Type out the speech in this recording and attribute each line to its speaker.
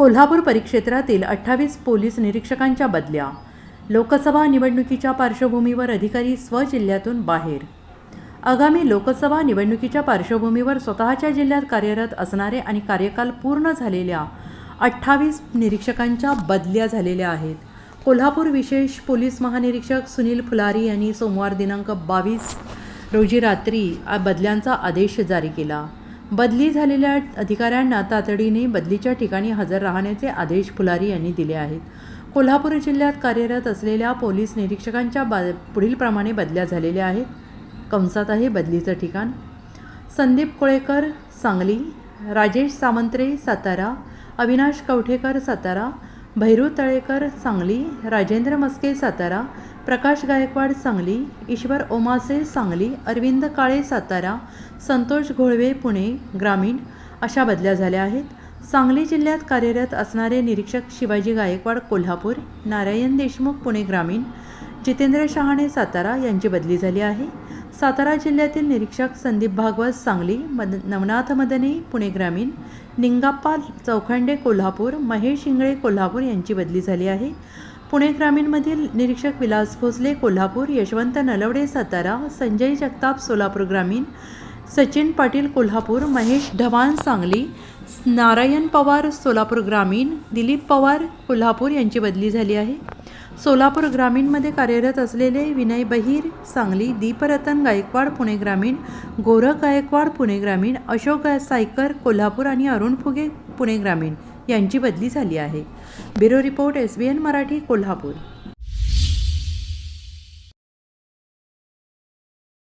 Speaker 1: कोल्हापूर परिक्षेत्रातील अठ्ठावीस पोलीस निरीक्षकांच्या बदल्या. लोकसभा निवडणुकीच्या पार्श्वभूमीवर अधिकारी स्वजिल्ह्यातून बाहेर. आगामी लोकसभा निवडणुकीच्या पार्श्वभूमीवर स्वतःच्या जिल्ह्यात कार्यरत असणारे आणि कार्यकाल पूर्ण झालेल्या अठ्ठावीस निरीक्षकांच्या बदल्या झालेल्या आहेत. कोल्हापूर विशेष पोलीस महानिरीक्षक सुनील फुलारी यांनी सोमवार दिनांक बावीस रोजी रात्री बदल्यांचा आदेश जारी केला. बदली झालेल्या अधिकाऱ्यांना तातडीने बदलीच्या ठिकाणी हजर राहण्याचे आदेश फुलारी यांनी दिले आहेत. कोल्हापूर जिल्ह्यात कार्यरत असलेल्या पोलीस निरीक्षकांच्या बा पुढीलप्रमाणे बदल्या झालेल्या आहेत. कंसात आहे बदलीचं ठिकाण. संदीप कोळेकर सांगली. राजेश सामंत्रे सातारा. अविनाश कवठेकर सातारा. भैरू तळेकर सांगली. राजेंद्र मस्के सातारा. प्रकाश गायकवाड सांगली. ईश्वर ओमासे सांगली. अरविंद काळे सातारा. संतोष घोळवे पुणे ग्रामीण अशा बदल्या झाल्या आहेत. सांगली जिल्ह्यात कार्यरत असणारे निरीक्षक शिवाजी गायकवाड कोल्हापूर नारायण देशमुख पुणे ग्रामीण जितेंद्र शहाणे सातारा यांची बदली झाली आहे. सातारा जिल्ह्यातील निरीक्षक संदीप भागवत सांगली मद नवनाथ मदने पुणे ग्रामीण निंगाप्पा चौखंडे कोल्हापूर महेश इंगळे कोल्हापूर यांची बदली झाली आहे. पुणे ग्रामीणमधील निरीक्षक विलास भोसले कोल्हापूर यशवंत नलवडे सातारा संजय जगताप सोलापूर ग्रामीण सचिन पाटील कोल्हापूर महेश ढवाण सांगली नारायण पवार सोलापूर ग्रामीण दिलीप पवार कोल्हापूर यांची बदली झाली आहे. सोलापूर ग्रामीणमध्ये कार्यरत असलेले विनय बहीर सांगली दीपरतन गायकवाड पुणे ग्रामीण गोरख गायकवाड पुणे ग्रामीण अशोक सायकर कोल्हापूर आणि अरुण फुगे पुणे ग्रामीण यांची बदली झाली आहे. Bureau report S B N Marathi Kolhapur.